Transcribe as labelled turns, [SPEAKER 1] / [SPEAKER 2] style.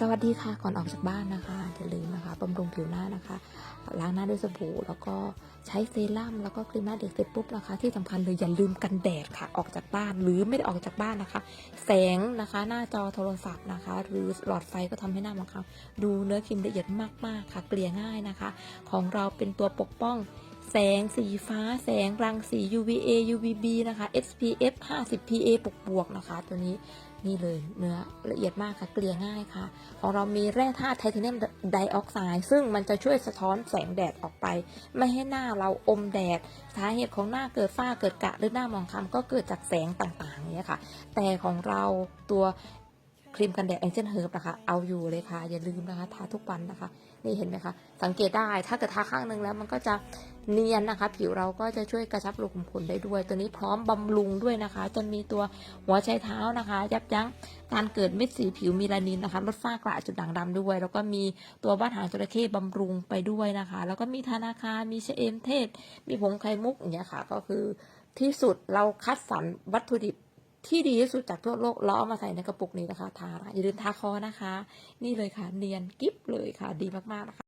[SPEAKER 1] สวัสดีค่ะก่อนออกจากบ้านนะคะอย่าลืมนะคะบำรุงผิวหน้านะคะ ล้างหน้าด้วยสบู่แล้วก็ใช้เซรั่มแล้วก็ครีมหน้าเด็กเสร็จปุ๊บนะคะ ที่สำคัญเลยอย่าลืมกันแดดค่ะ ออกจากบ้านหรือไม่ได้ออกจากบ้านนะคะ แสงนะคะ หน้าจอโทรศัพท์นะคะ หรือหลอดไฟก็ทำให้หน้าบางครั้งดูเนื้อครีมละเอียดมากๆค่ะ เกลี่ยง่ายนะคะ ของเราเป็นตัวปกป้อง แสงสีฟ้าแสงรังสี UVA UVB นะคะ SPF 50 PA บวกบวกๆนะคะ ตัวนี้นี่เลยเนื้อละเอียดมากค่ะเกลี่ยง่ายค่ะ ของเรามีแร่ธาตุไทเทเนียมไดออกไซด์ซึ่งมันจะช่วยสะท้อนแสงแดดออกไป ไม่ให้หน้าเราอมแดด สาเหตุของหน้าเกิดฝ้าเกิดกระหรือหน้ามองคล้ำก็เกิดจากแสงต่างๆเนี่ยค่ะ แต่ของเราตัวครีมกันแดดแองเจิลเฮิร์บนะคะ เอาอยู่เลยค่ะ อย่าลืมนะคะ ทาทุกวันนะคะ นี่เห็นไหมคะ สังเกตได้ ถ้าเกิดทาข้างหนึ่งแล้วมันก็จะ เนียนนะคะ ผิวเราก็จะช่วยกระชับรูขุมขนได้ด้วย ตัวนี้พร้อมบำรุงด้วยนะคะจะมีตัวหัวไชเท้านะคะ ยับยั้งการเกิดเม็ดสีผิวมีลานินนะคะ ลดฝ้ากระจุดด่างดำด้วย แล้วก็มีตัวบ้านหางจระเข้บำรุงไปด้วยนะคะ แล้วก็มีธนาคารมีเชเอมเทศ มีผงไข่มุกอย่างเงี้ยค่ะ ก็คือที่สุดเราคัดสรรวัตถุดิบที่ดีที่สุดจากทั่วโลกแล้วเอามาใส่ในกระปุกนี้นะคะ ทาอย่าลืมทาคอนะคะ นี่เลยค่ะ เนียนกิ๊บเลยค่ะ ดีมากๆนะคะ